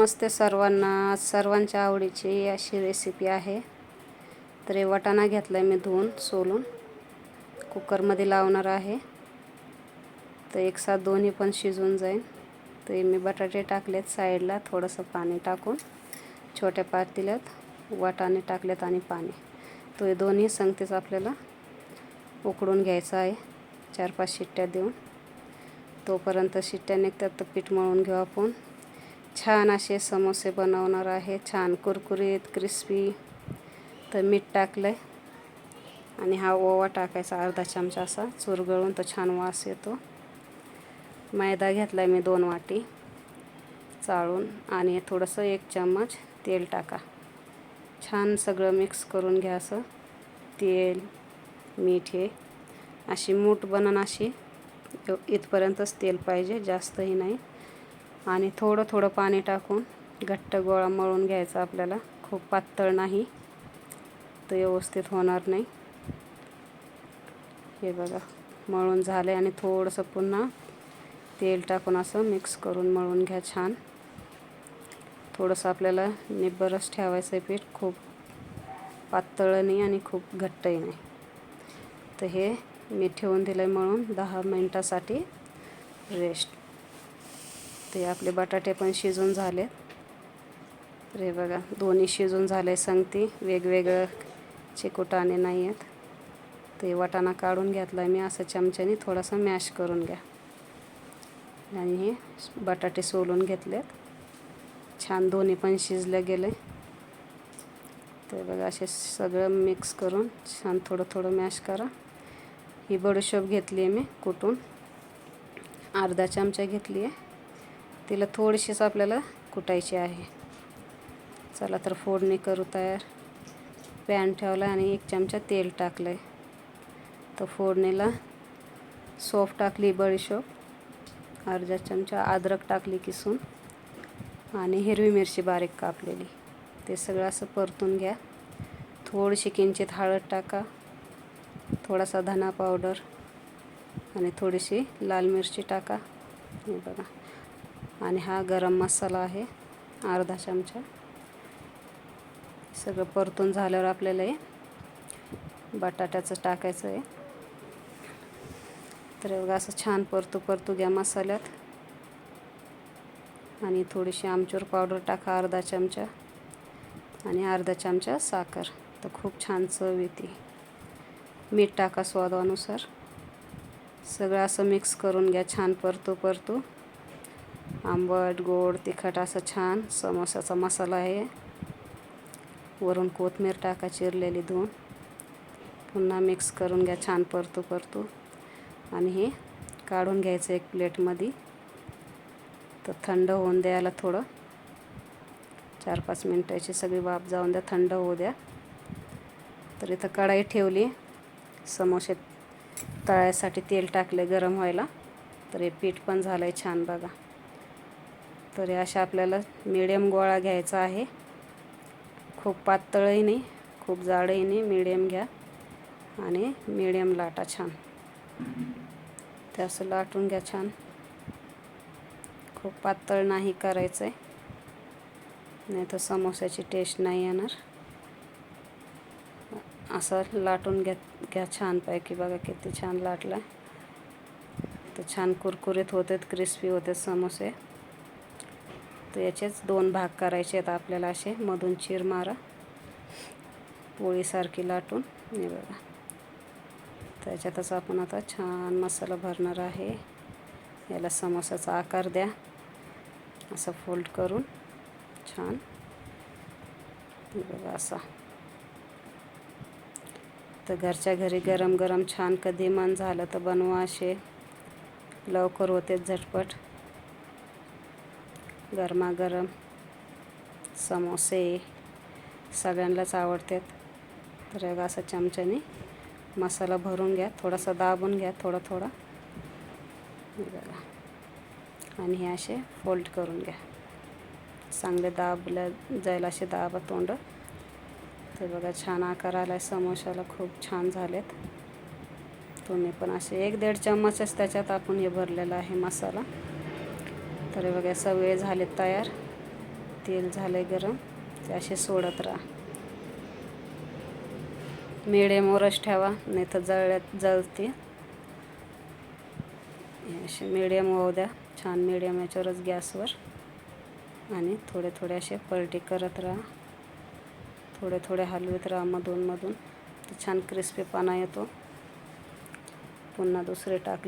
नमस्ते सर्वांना. सर्वांच्या आवडीची अशी रेसिपी आहे. तर हे वाटाणा घेतला आहे मी धुवून सोलून. कुकरमध्ये लावणार आहे. तर एक साथ दोन्ही पण शिजून जाईल. तर मी बटाटे टाकलेत साईडला थोडंसं पाणी टाकून. छोट्या पातेल्यात वाटाणे टाकलेत आणि पाणी. तो हे दोन्ही संगतीच आपल्याला उकडून घ्यायचं आहे. चार पाच शिट्ट्या देऊन. तोपर्यंत शिट्ट्या निघतात तर पीठ मळून घेऊ आपण. छान असे समोसे बनवणार आहे. छान कुरकुरीत क्रिस्पी तर मीठ टाकलं आहे आणि हा ओवा टाकायचा अर्धा चमचा असा. चुरगळून तो छान वास येतो. मैदा घेतला आहे मी दोन वाटी. चाळून. आणि थोडंसं एक चम्मच तेल टाका. छान सगळं मिक्स करून घ्या असं. तेल मीठ हे. अशी मूठ बनन अशी. इथपर्यंतच तेल पाहिजे. जास्तही नाही. आणि थोडं थोडं पाणी टाकून घट्ट गोळा मळून घ्यायचा आपल्याला. खूप पातळ नाही. तर व्यवस्थित होणार नाही. हे बघा मळून झाले आणि थोडंसं पुन्हा तेल टाकून असं मिक्स करून मळून घ्या छान. थोडंसं आपल्याला निब्बरच ठेवायचं आहे पीठ. खूप पातळ नाही आणि खूप घट्टही नाही. तर हे मी ठेवून दिलं आहे मळून दहा मिनटासाठी रेस्ट ते आपले बटाटे पण शिजून झाले. रे बघा दोन्ही शिजून झाले सांगती. वेगवेगळं चिकुटाने नाही आहेत. ते वाटाणा काढून घेतला मी असं चमच्याने थोडासा मॅश करून घ्या. आणि हे बटाटे सोलून घेतलेत. छान दोन्ही पण शिजले गेले. ते बघा असे सगळं मिक्स करून छान थोडं थोडं मॅश करा. ही बडीशोप घेतली आहे मी कुटून अर्धा चमचा घेतली आहे तिला थोडीशीच आपल्याला कुटायची आहे. चला तर फोडणी करू तयार. पॅन ठेवला आणि एक चमचा तेल टाकलं आहे तर फोडणीला सोफ टाकली बडीशोप अर्धा चमचा अद्रक टाकली किसून. आणि हिरवी मिरची बारीक कापलेली. ते सगळं असं परतून घ्या. थोडीशी किंचित हळद टाका. थोडासा धना पावडर. आणि थोडीशी लाल मिरची टाका. हे बघा. आणि हा गरम मसाला आहे अर्धा चमचा. सगळं परतून झाल्यावर आपल्याला हे बटाट्याचं टाकायचं आहे. तर बघा असं छान परतू परतू घ्या मसाल्यात. आणि थोडीशी आमचूर पावडर टाका अर्धा चमचा. आणि अर्धा चमचा साखर. तर खूप छान चव येते. मीठ टाका स्वादानुसार. सगळं असं मिक्स करून घ्या छान परतू परतू. आंबट गोड तिखट असं छान समोसाचा मसाला आहे. वरून कोथमीर टाका चिरलेली दोन. पुन्हा मिक्स करून घ्या छान परतू परतू. आणि हे काढून घ्यायचं एक प्लेटमध्ये तर थंड होऊन द्यायला थोडं. चार पाच मिनटाची सगळी वाफ जाऊन द्या थंड होऊ द्या. तर इथं कढाई ठेवली. समोसे तळायसाठी तेल टाकले गरम व्हायला. तर हे पीठ पण झालं आहे छान बघा. तर अशा आपल्याला मिडियम गोळा घ्यायचा आहे. खूप पातळही नाही खूप जाडही नाही. मिडियम घ्या आणि मिडियम लाटा छान. ते असं लाटून घ्या छान. खूप पातळ नाही करायचं आहे नाही तर समोस्याची टेस्ट नाही येणार. असं लाटून घ्या घ्या छानपैकी. बघा किती छान लाटला तर छान कुरकुरीत होतात क्रिस्पी होतात समोसे. तर याचेच दोन भाग करायचे आहेत आपल्याला असे. मधून चीर मारा. पोळीसारखी लाटून. हे बघा. त्याच्यातच आपण आता छान मसाला भरणार आहे. याला समोसाचा आकार द्या. असं फोल्ड करून. छान. बघा असा. तर घरच्या घरी गरम गरम छान कधी मन झालं तर बनवा असे. लवकर होते झटपट. गरमागरम समोसे सगळ्यांनाच आवडतात. तर असं चमच्याने मसाला भरून घ्या थोडासा दाबून घ्या थोडा थोडा. बघा. आणि हे असे फोल्ड करून घ्या. चांगले दाबल्या जाईल असे दाबा तोंड. तर बघा छान आकार आला आहे समोशाला खूप छान झालेत. तुम्ही पण असे एक दीड चम्मचच त्याच्यात आपण हे भरलेलं आहे मसाला. तर बघा सगळे झाले तयार. तेल झाले गरम. ते असे सोडत राहा. मिडियमवरच ठेवा नाही तर जळल्यात जळते असे मिडियम होऊ द्या. छान मिडियम याच्यावरच गॅसवर. आणि थोडे थोडे असे पलटी करत राहा. थोडे थोडे हलवत राहा मधूनमधून छान क्रिस्पीपणा येतो. पुन्हा दुसरे टाकले.